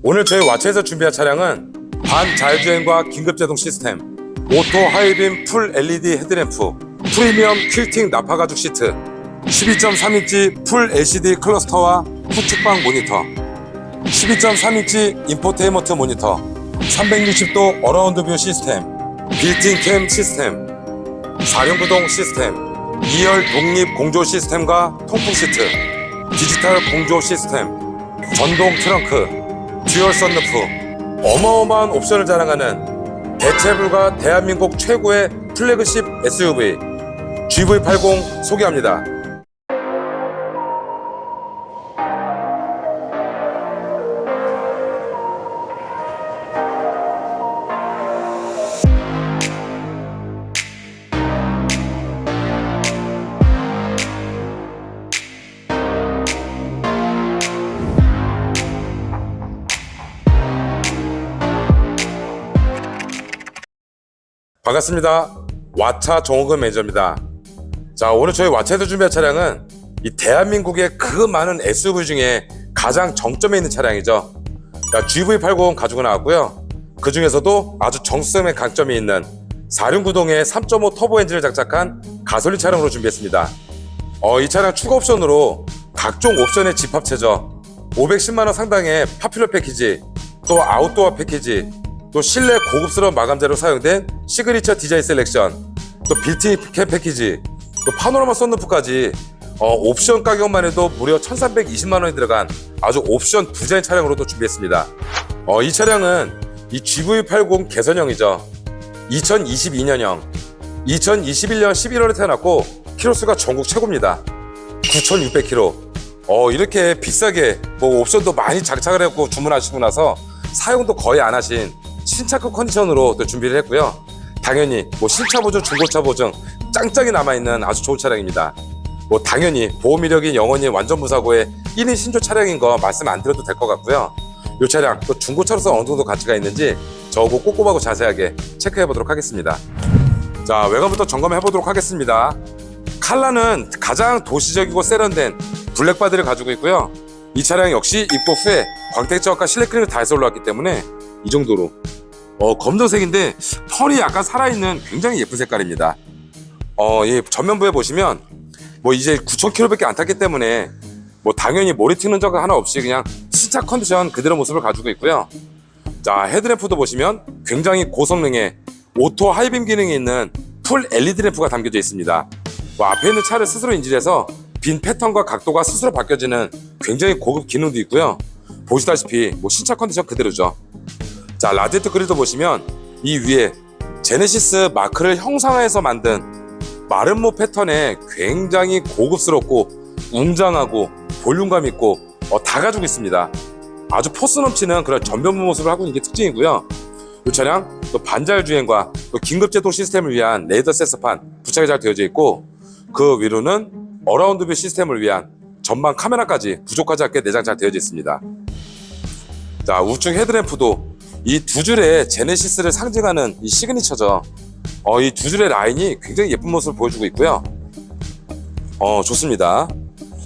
오늘 저희 와체에서 준비한 차량은 반자율주행과 긴급제동 시스템, 오토 하이빔 풀 LED 헤드램프, 프리미엄 퀼팅 나파 가죽 시트, 12.3인치 풀 LCD 클러스터와 후측방 모니터, 12.3인치 인포테인먼트 모니터, 360도 어라운드 뷰 시스템, 빌트인 캠 시스템, 사륜구동 시스템, 2열 독립 공조 시스템과 통풍 시트, 디지털 공조 시스템, 전동 트렁크, 듀얼 썬루프, 어마어마한 옵션을 자랑하는 대체불가 대한민국 최고의 플래그십 SUV GV80 소개합니다. 반갑습니다. 와차 정호근 매니저입니다. 자, 오늘 저희 와차에서 준비한 차량은 이 대한민국의 그 많은 SUV 중에 가장 정점에 있는 차량이죠. 자, GV80 가지고 나왔고요. 그 중에서도 아주 정수성의 강점이 있는 4륜구동의 3.5 터보 엔진을 장착한 가솔린 차량으로 준비했습니다. 어, 이 차량 추가 옵션으로 각종 옵션의 집합체죠. 510만 원 상당의 파퓰러 패키지, 또 아웃도어 패키지, 또 실내 고급스러운 마감재로 사용된 시그니처 디자인 셀렉션, 또 빌트인 캠 패키지, 또 파노라마 썬루프까지 어, 옵션 가격만 해도 무려 1,320만 원이 들어간 아주 옵션 부자인 차량으로 도 준비했습니다. 어, 이 차량은 이 GV80 개선형이죠. 2022년형, 2021년 11월에 태어났고 키로수가 전국 최고입니다. 9,600km. 어, 이렇게 비싸게 뭐 옵션도 많이 장착을 했고 주문하시고 나서 사용도 거의 안 하신 신차급 컨디션으로 또 준비를 했고요. 당연히 뭐 신차 보증, 중고차 보증 짱짱이 남아있는 아주 좋은 차량입니다. 뭐 당연히 보험 이력이 영원히 완전 무사고의 1인 신조 차량인 거 말씀 안 드려도 될 것 같고요. 이 차량 또 중고차로서 어느 정도 가치가 있는지 저거 꼼꼼하고 자세하게 체크해 보도록 하겠습니다. 자 외관부터 점검해 보도록 하겠습니다. 칼라는 가장 도시적이고 세련된 블랙 바디를 가지고 있고요. 이 차량 역시 입고 후에 광택제어과 실내 크림을 다 해서 올라왔기 때문에 이 정도로 어, 검정색인데 펄이 약간 살아있는 굉장히 예쁜 색깔입니다. 어, 이 전면부에 보시면 뭐 이제 9,000km밖에 안 탔기 때문에 뭐 당연히 머리 튀는 적 하나 없이 그냥 신차 컨디션 그대로 모습을 가지고 있고요. 자 헤드램프도 보시면 굉장히 고성능의 오토 하이빔 기능이 있는 풀 LED 램프가 담겨져 있습니다. 뭐 앞에 있는 차를 스스로 인질해서 빈 패턴과 각도가 스스로 바뀌어지는 굉장히 고급 기능도 있고요. 보시다시피 뭐 신차 컨디션 그대로죠. 자 라디에이터 그릴도 보시면 이 위에 제네시스 마크를 형상화해서 만든 마름모 패턴에 굉장히 고급스럽고 웅장하고 볼륨감 있고 어, 다 가지고 있습니다. 아주 포스 넘치는 그런 전면부 모습을 하고 있는 게 특징이고요. 이 차량 또 반자율 주행과 또 긴급 제동 시스템을 위한 레이더 센서판 부착이 잘 되어져 있고 그 위로는 어라운드 뷰 시스템을 위한 전방 카메라까지 부족하지 않게 내장 잘 되어져 있습니다. 자 우측 헤드램프도 이 두 줄의 제네시스를 상징하는 이 시그니처죠. 어, 이 두 줄의 라인이 굉장히 예쁜 모습을 보여주고 있고요. 어, 좋습니다.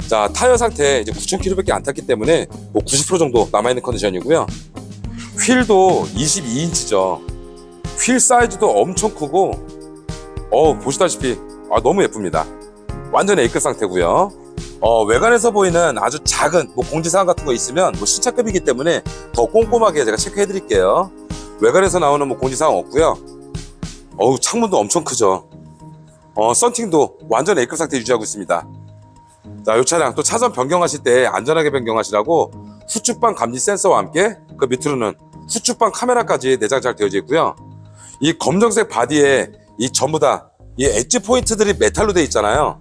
자, 타이어 상태 이제 9,000km밖에 안 탔기 때문에 뭐 90% 정도 남아있는 컨디션이고요. 휠도 22인치죠. 휠 사이즈도 엄청 크고, 어, 보시다시피 아, 너무 예쁩니다. 완전 A급 상태고요. 어, 외관에서 보이는 아주 작은 뭐 공지사항 같은 거 있으면 뭐 신차급이기 때문에 더 꼼꼼하게 제가 체크해 드릴게요. 외관에서 나오는 뭐 공지사항 없고요. 어우, 창문도 엄청 크죠. 어, 썬팅도 완전 A급 상태 유지하고 있습니다. 자, 이 차량 또 차선 변경하실 때 안전하게 변경하시라고 후측방 감지 센서와 함께 그 밑으로는 후측방 카메라까지 내장 잘 되어져 있고요. 이 검정색 바디에 이 전부 다 이 엣지 포인트들이 메탈로 되어 있잖아요.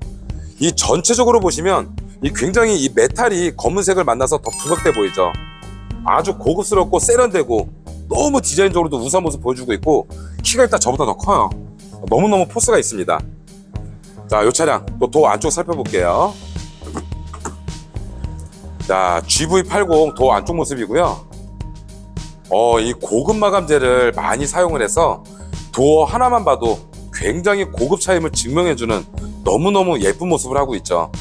이 전체적으로 보시면 이 굉장히 이 메탈이 검은색을 만나서 더 부각돼 보이죠. 아주 고급스럽고 세련되고 너무 디자인적으로도 우수한 모습 보여주고 있고 키가 일단 저보다 더 커요. 너무너무 포스가 있습니다. 자, 이 차량 또 도 안쪽 살펴볼게요. 자, GV80 도 안쪽 모습이고요. 어, 이 고급 마감재를 많이 사용을 해서 도어 하나만 봐도 굉장히 고급 차임을 증명해주는 너무너무 예쁜 모습을 하고 있죠.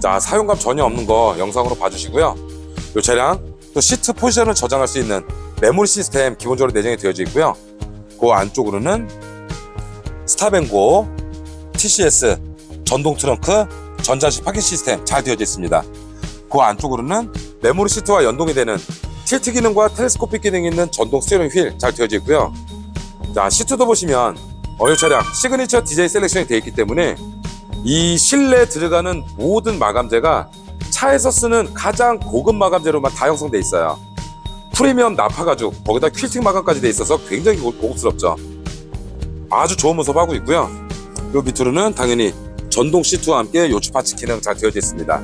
자, 사용감 전혀 없는 거 영상으로 봐주시고요. 이 차량 또 시트 포지션을 저장할 수 있는 메모리 시스템 기본적으로 내장이 되어져 있고요. 그 안쪽으로는 스타뱅고, TCS, 전동 트렁크, 전자식 파킹 시스템 잘 되어져 있습니다. 그 안쪽으로는 메모리 시트와 연동이 되는 틸트 기능과 텔레스코픽 기능이 있는 전동 스티어링 휠 잘 되어져 있고요. 자, 시트도 보시면 어유 차량 시그니처 디자인 셀렉션이 되어 있기 때문에 이 실내에 들어가는 모든 마감재가 차에서 쓰는 가장 고급 마감재로만 다 형성돼 있어요. 프리미엄 나파 가죽, 거기다 퀼팅 마감까지 돼 있어서 굉장히 고- 고급스럽죠. 아주 좋은 모습 하고 있고요. 요 밑으로는 당연히 전동 시트와 함께 요추 파츠 기능 잘 되어져 있습니다.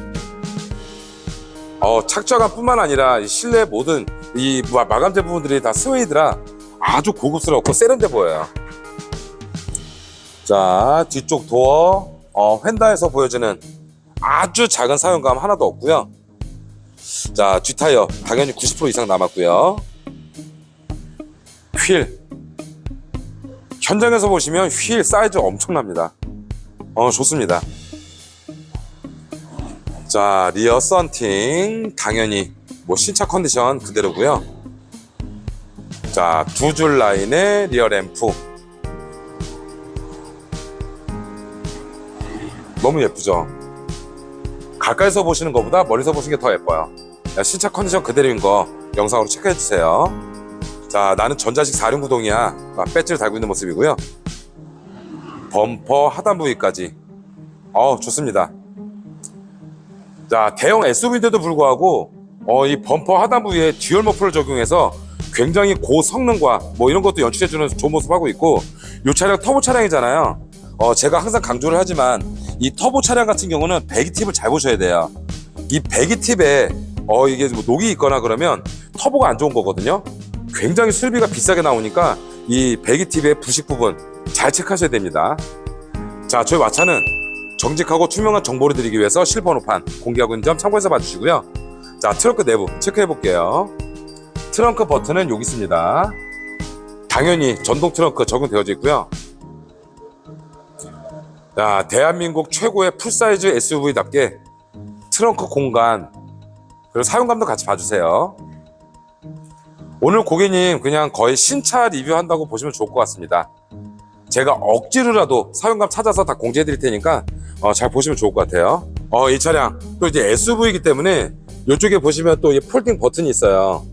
어, 착좌감뿐만 아니라 이 실내 모든 이 마- 마감재 부분들이 다 스웨이드라 아주 고급스럽고 세련돼 보여요. 자, 뒤쪽 도어, 어, 휀다에서 보여지는 아주 작은 사용감 하나도 없고요. 자, 뒷타이어 당연히 90% 이상 남았고요. 휠. 현장에서 보시면 휠 사이즈 엄청납니다. 어, 좋습니다. 자, 리어 썬팅 당연히 뭐 신차 컨디션 그대로고요. 자, 두 줄 라인의 리어 램프. 너무 예쁘죠? 가까이서 보시는 것보다 멀리서 보시는 게 더 예뻐요. 야, 신차 컨디션 그대로인 거 영상으로 체크해 주세요. 자, 나는 전자식 4륜 구동이야. 아, 배지를 달고 있는 모습이고요. 범퍼 하단 부위까지. 어, 좋습니다. 자, 대형 SUV인데도 불구하고 어, 이 범퍼 하단 부위에 듀얼 머플을 적용해서 굉장히 고성능과 뭐 이런 것도 연출해주는 좋은 모습 하고 있고 이 차량 터보 차량이잖아요. 어, 제가 항상 강조를 하지만 이 터보 차량 같은 경우는 배기 팁을 잘 보셔야 돼요. 이 배기 팁에 어, 이게 뭐 녹이 있거나 그러면 터보가 안 좋은 거거든요. 굉장히 수리비가 비싸게 나오니까 이 배기 팁의 부식 부분 잘 체크하셔야 됩니다. 자, 저희 마차는 정직하고 투명한 정보를 드리기 위해서 실번호판 공개하고 있는 점 참고해서 봐주시고요. 자, 트렁크 내부 체크해 볼게요. 트렁크 버튼은 여기 있습니다. 당연히 전동 트렁크 적용되어져 있고요. 자, 대한민국 최고의 풀사이즈 SUV답게 트렁크 공간 그리고 사용감도 같이 봐주세요. 오늘 고객님 그냥 거의 신차 리뷰한다고 보시면 좋을 것 같습니다. 제가 억지로라도 사용감 찾아서 다 공지해 드릴 테니까 어, 잘 보시면 좋을 것 같아요. 어, 이 차량 또 이제 SUV이기 때문에 이쪽에 보시면 또 이 폴딩 버튼이 있어요.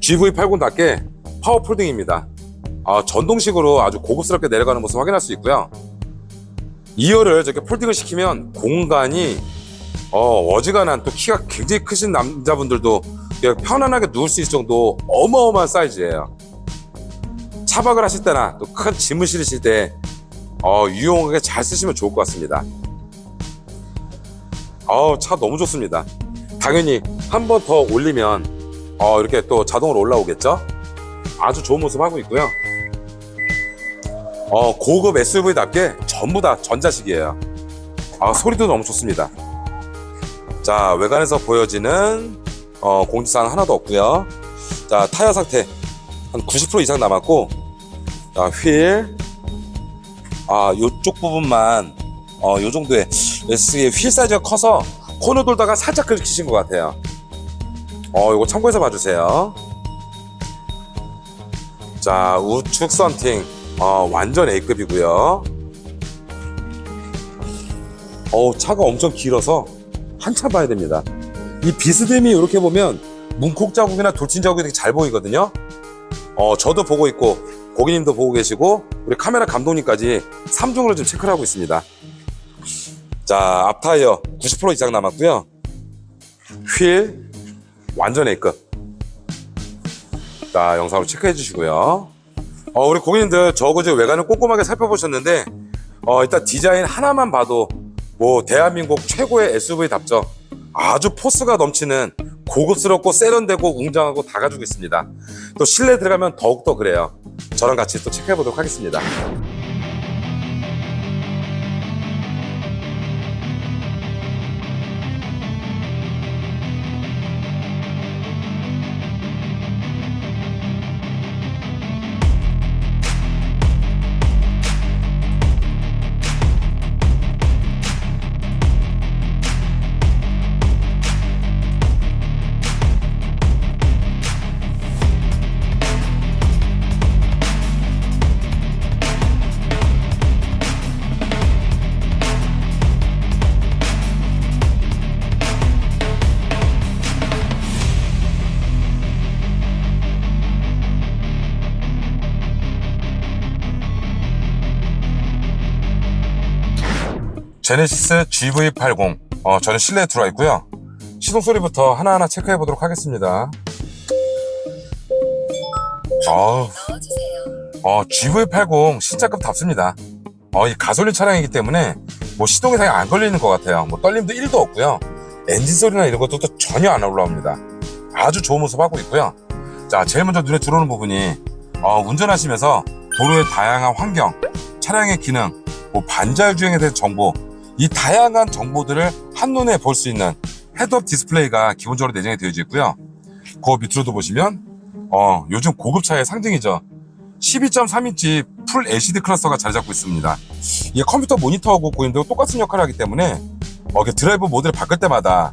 GV80답게 파워 폴딩입니다. 어, 전동식으로 아주 고급스럽게 내려가는 모습 확인할 수 있고요. 2열을 저렇게 폴딩을 시키면 공간이 어, 어지간한 또 키가 굉장히 크신 남자분들도 편안하게 누울 수 있을 정도 어마어마한 사이즈예요. 차박을 하실 때나 또 큰 짐을 실으실 때 어, 유용하게 잘 쓰시면 좋을 것 같습니다. 어, 차 너무 좋습니다. 당연히 한 번 더 올리면 어, 이렇게 또 자동으로 올라오겠죠? 아주 좋은 모습 하고 있고요. 어, 고급 SUV답게 전부 다 전자식이에요. 아, 소리도 너무 좋습니다. 자, 외관에서 보여지는 어, 공지사항 하나도 없고요. 자, 타이어 상태 한 90% 이상 남았고, 자, 휠, 아, 요쪽 부분만 어, 요 정도의 S의 휠 사이즈가 커서 코너 돌다가 살짝 긁히신 것 같아요. 어, 이거 참고해서 봐주세요. 자, 우측 썬팅, 어, 완전 A급이고요. 어우, 차가 엄청 길어서 한참 봐야 됩니다. 이 비스듬히 이렇게 보면 문콕 자국이나 돌진 자국이 되게 잘 보이거든요. 어, 저도 보고 있고 고객님도 보고 계시고 우리 카메라 감독님까지 3중으로 좀 체크를 하고 있습니다. 자, 앞 타이어 90% 이상 남았고요. 휠 완전 A급. 자, 영상으로 체크해 주시고요. 어, 우리 고객님들 저거 지금 외관을 꼼꼼하게 살펴보셨는데 어, 일단 디자인 하나만 봐도 뭐 대한민국 최고의 SUV답죠. 아주 포스가 넘치는 고급스럽고 세련되고 웅장하고 다 가지고 있습니다. 또 실내 들어가면 더욱더 그래요. 저랑 같이 또 체크해 보도록 하겠습니다. 제네시스 GV80 어, 저는 실내에 들어와 있고요. 시동 소리부터 하나하나 체크해 보도록 하겠습니다. 어, 어, GV80 신차급 답습니다. 어, 이 가솔린 차량이기 때문에 뭐 시동 이상이 안 걸리는 것 같아요. 뭐 떨림도 1도 없고요. 엔진 소리나 이런 것도 또 전혀 안 올라옵니다. 아주 좋은 모습 하고 있고요. 자 제일 먼저 눈에 들어오는 부분이 어, 운전하시면서 도로의 다양한 환경 차량의 기능 뭐 반자율 주행에 대한 정보 이 다양한 정보들을 한눈에 볼 수 있는 헤드업 디스플레이가 기본적으로 내장이 되어져 있고요. 그 밑으로도 보시면 어, 요즘 고급차의 상징이죠. 12.3인치 풀 LCD 클러스터가 자리 잡고 있습니다. 이게 컴퓨터 모니터하고 고인도 똑같은 역할을 하기 때문에 어, 드라이브 모드를 바꿀 때마다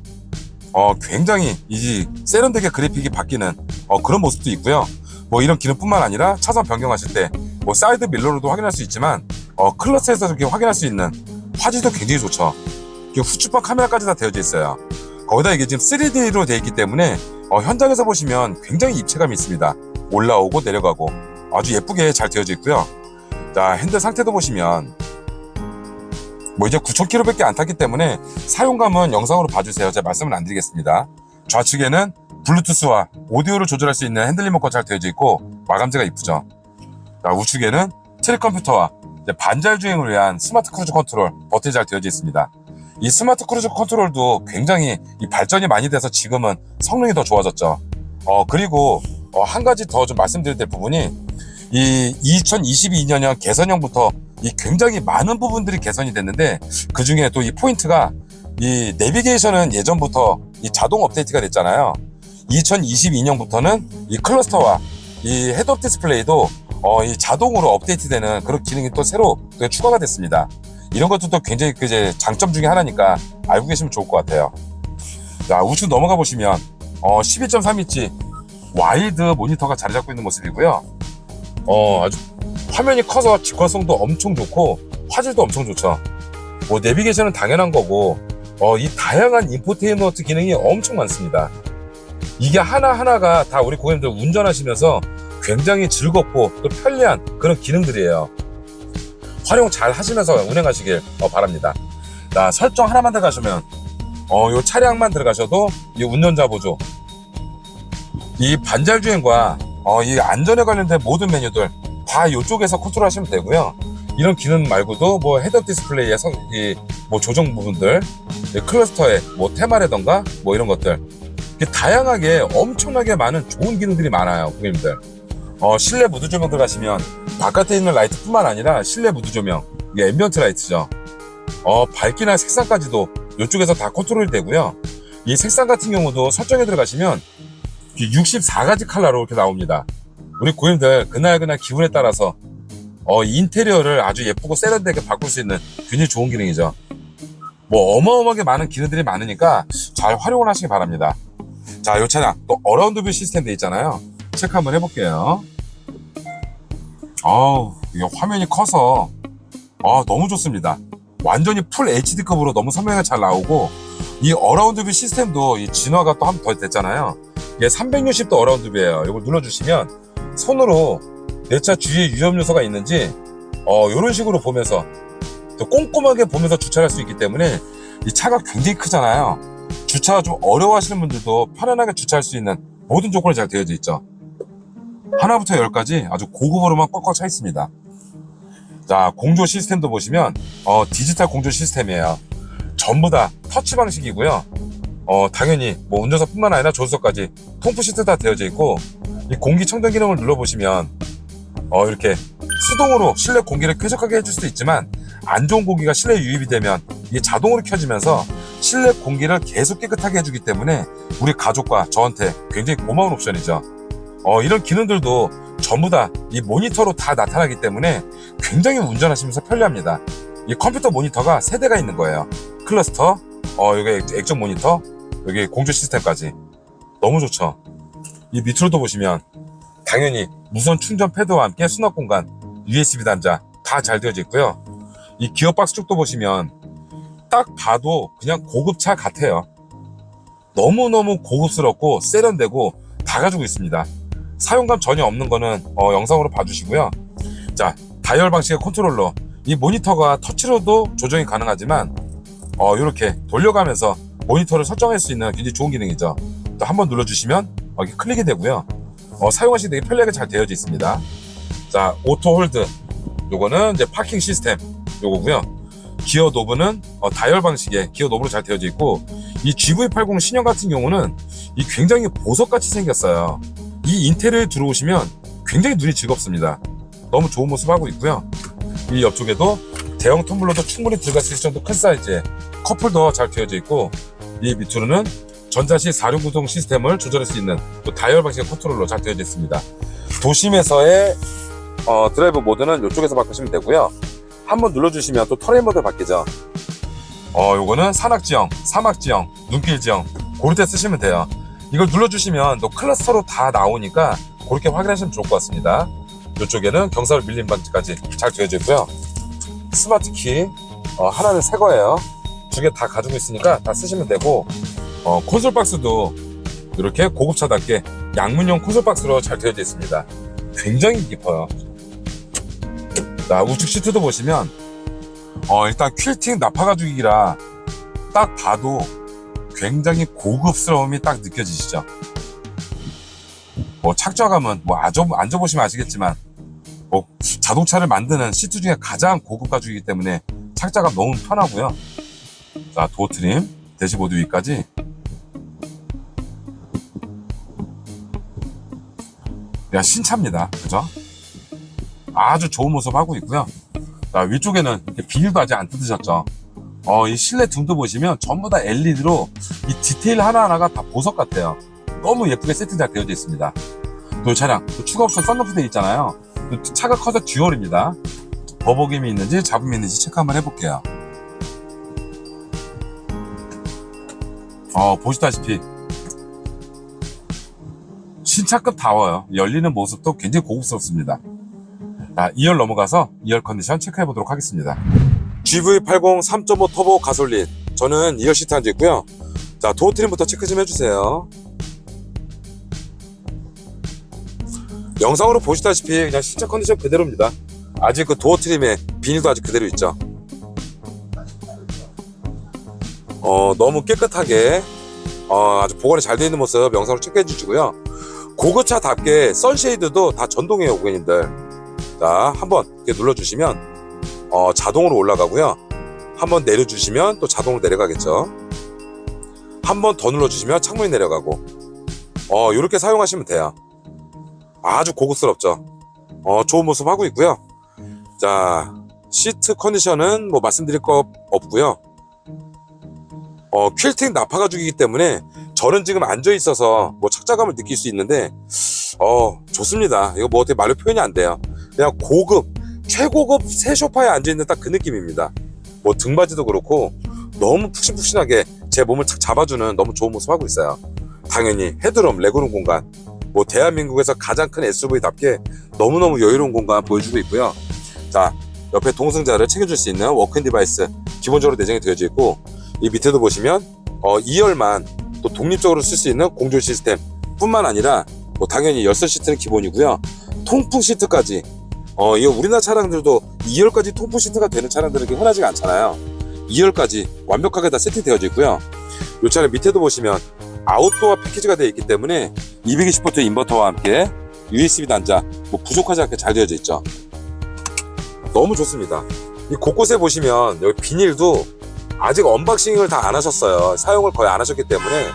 어, 굉장히 이 세련되게 그래픽이 바뀌는 어, 그런 모습도 있고요. 뭐 이런 기능뿐만 아니라 차선 변경하실 때 뭐 사이드 밀러로도 확인할 수 있지만 어, 클러스에서 이렇게 확인할 수 있는 화질도 굉장히 좋죠. 후추판 카메라까지 다 되어져 있어요. 거기다 이게 지금 3D로 되어 있기 때문에 어, 현장에서 보시면 굉장히 입체감이 있습니다. 올라오고 내려가고 아주 예쁘게 잘 되어져 있고요. 자 핸들 상태도 보시면 뭐 이제 9,000km밖에 안 탔기 때문에 사용감은 영상으로 봐주세요. 제가 말씀을 안 드리겠습니다. 좌측에는 블루투스와 오디오를 조절할 수 있는 핸들 리모컨 잘 되어져 있고 마감재가 이쁘죠. 자, 우측에는 트랙 컴퓨터와 반자율 주행을 위한 스마트 크루즈 컨트롤 버튼이 잘 되어져 있습니다. 이 스마트 크루즈 컨트롤도 굉장히 이 발전이 많이 돼서 지금은 성능이 더 좋아졌죠. 어, 그리고 어, 한 가지 더 좀 말씀드릴 될 부분이 이 2022년형 개선형부터 이 굉장히 많은 부분들이 개선이 됐는데 그 중에 또 이 포인트가 이 내비게이션은 예전부터 이 자동 업데이트가 됐잖아요. 2022년부터는 이 클러스터와 이 헤드업 디스플레이도 어, 이 자동으로 업데이트되는 그런 기능이 또 새로 또 추가가 됐습니다. 이런 것도 또 굉장히 그 이제 장점 중에 하나니까 알고 계시면 좋을 것 같아요. 자, 우측 넘어가 보시면 어, 12.3인치 와이드 모니터가 자리 잡고 있는 모습이고요. 어, 아주 화면이 커서 직관성도 엄청 좋고 화질도 엄청 좋죠. 뭐 내비게이션은 당연한 거고 어, 이 다양한 인포테인먼트 기능이 엄청 많습니다. 이게 하나하나가 다 우리 고객님들 운전하시면서 굉장히 즐겁고 또 편리한 그런 기능들이에요. 활용 잘 하시면서 운행하시길 어, 바랍니다. 자, 설정 하나만 들어가시면 어, 요 차량만 들어가셔도 이 운전자 보조, 이 반자율 주행과 어, 이 안전에 관련된 모든 메뉴들 다 이쪽에서 컨트롤하시면 되고요. 이런 기능 말고도 뭐 헤드업 디스플레이의 성, 이, 뭐 조정 부분들, 이 클러스터의 뭐 테마라던가 뭐 이런 것들 다양하게 엄청나게 많은 좋은 기능들이 많아요, 고객님들. 어, 실내 무드 조명 들어가시면 바깥에 있는 라이트뿐만 아니라 실내 무드 조명, 이게 앰비언트 라이트죠. 어, 밝기나 색상까지도 이쪽에서 다 컨트롤이 되고요. 이 색상 같은 경우도 설정에 들어가시면 64가지 컬러로 이렇게 나옵니다. 우리 고객님들 그날 그날 기분에 따라서 어, 이 인테리어를 아주 예쁘고 세련되게 바꿀 수 있는 굉장히 좋은 기능이죠. 뭐 어마어마하게 많은 기능들이 많으니까 잘 활용을 하시기 바랍니다. 자, 이 차량 또 어라운드 뷰 시스템 돼 있잖아요. 체크 한번 해볼게요. 이게 화면이 커서 아, 너무 좋습니다. 완전히 풀 HD급으로 너무 선명하게 잘 나오고 이 어라운드 뷰 시스템도 이 진화가 또 한 번 더 됐잖아요. 이게 360도 어라운드 뷰예요. 이걸 눌러주시면 손으로 내 차 주위에 위험 요소가 있는지 어, 이런 식으로 보면서 또 꼼꼼하게 보면서 주차를 할수 있기 때문에 이 차가 굉장히 크잖아요. 주차가 좀 어려워하시는 분들도 편안하게 주차할 수 있는 모든 조건이 잘 되어져 있죠. 하나부터 열까지 아주 고급으로만 꽉꽉 차 있습니다. 자, 공조 시스템도 보시면 어, 디지털 공조 시스템이에요. 전부 다 터치 방식이고요. 어, 당연히 뭐 운전석뿐만 아니라 조수석까지 통풍 시트 다 되어져 있고 이 공기 청정 기능을 눌러보시면 어, 이렇게 수동으로 실내 공기를 쾌적하게 해줄 수도 있지만 안 좋은 공기가 실내에 유입이 되면 이게 자동으로 켜지면서 실내 공기를 계속 깨끗하게 해주기 때문에 우리 가족과 저한테 굉장히 고마운 옵션이죠. 어, 이런 기능들도 전부 다 이 모니터로 다 나타나기 때문에 굉장히 운전하시면서 편리합니다. 이 컴퓨터 모니터가 세 대가 있는 거예요. 클러스터, 어, 여기 액- 액정 모니터, 여기 공조 시스템까지. 너무 좋죠. 이 밑으로도 보시면 당연히 무선 충전 패드와 함께 수납 공간, USB 단자 다 잘 되어져 있고요. 이 기어박스 쪽도 보시면 딱 봐도 그냥 고급차 같아요. 너무너무 고급스럽고 세련되고 다 가지고 있습니다. 사용감 전혀 없는 거는 어, 영상으로 봐주시고요. 자, 다이얼 방식의 컨트롤러 이 모니터가 터치로도 조정이 가능하지만 어, 이렇게 돌려가면서 모니터를 설정할 수 있는 굉장히 좋은 기능이죠. 또 한 번 눌러주시면 어, 이게 클릭이 되고요. 어, 사용하시기 되게 편리하게 잘 되어져 있습니다. 자, 오토 홀드. 요거는 이제 파킹 시스템 요거고요. 기어 노브는 어, 다이얼 방식의 기어 노브로 잘 되어져 있고 이 GV80 신형 같은 경우는 이 굉장히 보석같이 생겼어요. 이 인텔을 들어오시면 굉장히 눈이 즐겁습니다. 너무 좋은 모습 하고 있고요. 이 옆쪽에도 대형 텀블러도 충분히 들어갈 수 있을 정도 큰 사이즈의 컵홀더 잘 되어져 있고 이 밑으로는 전자식 4륜구동 시스템을 조절할 수 있는 또 다이얼 방식의 컨트롤러 잘 되어져 있습니다. 도심에서의 어, 드라이브 모드는 이쪽에서 바꾸시면 되고요. 한번 눌러주시면 또 터레인 모드 바뀌죠. 어, 요거는 산악 지형, 사막 지형, 눈길 지형 고를 때 쓰시면 돼요. 이걸 눌러주시면 또 클러스터로 다 나오니까 그렇게 확인하시면 좋을 것 같습니다. 이쪽에는 경사로 밀림 방지까지 잘 되어져 있고요. 스마트 키 어, 하나는 새 거예요. 두 개 다 가지고 있으니까 다 쓰시면 되고 어, 콘솔 박스도 이렇게 고급차답게 양문형 콘솔 박스로 잘 되어져 있습니다. 굉장히 깊어요. 자 우측 시트도 보시면 어, 일단 퀼팅 나파 가죽이라 딱 봐도 굉장히 고급스러움이 딱 느껴지시죠. 뭐 착좌감은 뭐 아주 앉아 보시면 아시겠지만 뭐 자동차를 만드는 시트 중에 가장 고급 가죽이기 때문에 착자감 너무 편하고요. 자 도어 트림 대시보드 위까지 야 신차입니다. 그죠? 아주 좋은 모습 하고 있고요. 자 위쪽에는 이렇게 비닐도 아직 안 뜯으셨죠? 어, 이 실내 등도 보시면 전부 다 LED로 이 디테일 하나하나가 다 보석 같아요. 너무 예쁘게 세팅 잘 되어져 있습니다. 또이 차량, 또 추가 옵션 썬루프 돼 있잖아요. 또 차가 커서 듀얼입니다. 버벅임이 있는지 잡음이 있는지 체크 한번 해볼게요. 어, 보시다시피 신차급 다워요. 열리는 모습도 굉장히 고급스럽습니다. 자, 2열 넘어가서 2열 컨디션 체크해 보도록 하겠습니다. GV80 3.5 터보 가솔린. 저는 2열 시트 앉아 있고요. 자, 도어 트림부터 체크 좀 해주세요. 영상으로 보시다시피 그냥 신차 컨디션 그대로입니다. 아직 그 도어 트림에 비닐도 아직 그대로 있죠. 어, 너무 깨끗하게 어, 아주 보관이 잘 되어 있는 모습 영상으로 체크해 주시고요. 고급차답게 선쉐이드도 다 전동이에요, 고객님들. 자, 한번 이렇게 눌러주시면 어, 자동으로 올라가고요. 한번 내려주시면 또 자동으로 내려가겠죠. 한 번 더 눌러주시면 창문이 내려가고 어, 이렇게 사용하시면 돼요. 아주 고급스럽죠. 어, 좋은 모습 하고 있고요. 자, 시트 컨디션은 뭐 말씀드릴 거 없고요. 어, 퀼팅 나파 가죽이기 때문에 저는 지금 앉아 있어서 뭐 착자감을 느낄 수 있는데 어, 좋습니다. 이거 뭐 어떻게 말로 표현이 안 돼요. 그냥 고급, 최고급 새 소파에 앉아 있는 딱 그 느낌입니다. 뭐 등받이도 그렇고 너무 푹신푹신하게 제 몸을 착 잡아주는 너무 좋은 모습 하고 있어요. 당연히 헤드룸, 레그룸 공간, 뭐 대한민국에서 가장 큰 SUV답게 너무너무 여유로운 공간 보여주고 있고요. 자, 옆에 동승자를 챙겨줄 수 있는 워크인 디바이스 기본적으로 내장이 되어져 있고 이 밑에도 보시면 어, 2열만 또 독립적으로 쓸 수 있는 공조 시스템 뿐만 아니라 뭐 당연히 열선 시트는 기본이고요. 통풍 시트까지 어, 이거 우리나라 차량들도 2열까지 통풍 시트가 되는 차량들은 흔하지가 않잖아요. 2열까지 완벽하게 다 세팅되어져 있고요. 이 차량 밑에도 보시면 아웃도어 패키지가 되어 있기 때문에 220V 인버터와 함께 USB 단자 뭐 부족하지 않게 잘 되어져 있죠. 너무 좋습니다. 이 곳곳에 보시면 여기 비닐도 아직 언박싱을 다 안 하셨어요. 사용을 거의 안 하셨기 때문에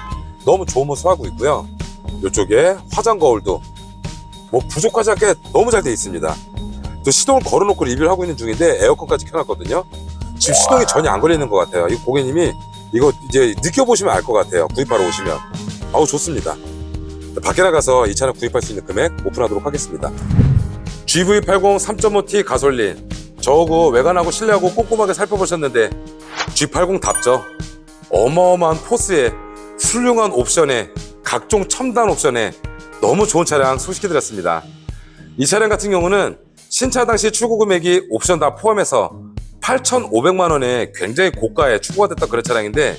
너무 좋은 모습 하고 있고요. 이쪽에 화장 거울도 뭐 부족하지 않게 너무 잘 되어 있습니다. 또 시동을 걸어놓고 리뷰를 하고 있는 중인데 에어컨까지 켜놨거든요. 지금 시동이 전혀 안 걸리는 것 같아요. 이 고객님이 이거 이제 느껴보시면 알 것 같아요. 구입하러 오시면. 아우 좋습니다. 밖에 나가서 이 차를 구입할 수 있는 금액 오픈하도록 하겠습니다. GV80 3.5T 가솔린. 저거 외관하고 실내하고 꼼꼼하게 살펴보셨는데 G80답죠. 어마어마한 포스에 훌륭한 옵션에 각종 첨단 옵션에 너무 좋은 차량 소개해드렸습니다. 이 차량 같은 경우는 신차 당시 출고 금액이 옵션 다 포함해서 8,500만 원에 굉장히 고가에 출고가 됐던 그런 차량인데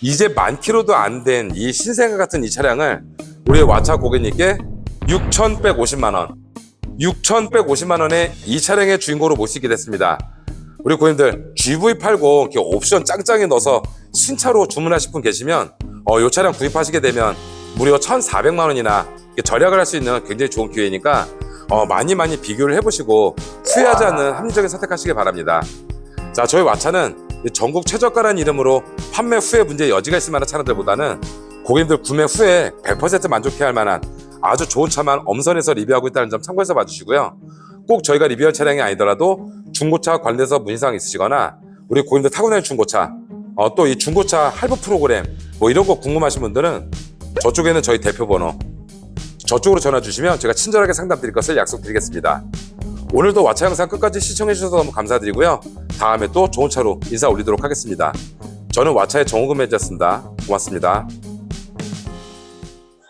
이제 만 킬로도 안 된 이 신생아 같은 이 차량을 우리 와차 고객님께 6,150만 원 6,150만 원에 이 차량의 주인공으로 모시게 됐습니다. 우리 고객님들 GV80 이렇게 옵션 짱짱이 넣어서 신차로 주문하실 분 계시면 어, 이 차량 구입하시게 되면 무려 1,400만 원이나 절약을 할 수 있는 굉장히 좋은 기회니까 어, 많이 많이 비교를 해보시고 후회하지 않는 합리적인 선택하시기 바랍니다. 자, 저희 와차는 이 전국 최저가라는 이름으로 판매 후에 문제 여지가 있을 만한 차량들보다는 고객님들 구매 후에 100% 만족해야 할 만한 아주 좋은 차만 엄선해서 리뷰하고 있다는 점 참고해서 봐주시고요. 꼭 저희가 리뷰할 차량이 아니더라도 중고차 관련해서 문의사항 있으시거나 우리 고객님들 타고 다니는 중고차 어, 또 이 중고차 할부 프로그램 뭐 이런 거 궁금하신 분들은 저쪽에는 저희 대표 번호 저쪽으로 전화 주시면 제가 친절하게 상담 드릴 것을 약속드리겠습니다. 오늘도 와차 영상 끝까지 시청해 주셔서 너무 감사드리고요. 다음에 또 좋은 차로 인사 올리도록 하겠습니다. 저는 와차의 정호금 매니저였습니다. 고맙습니다.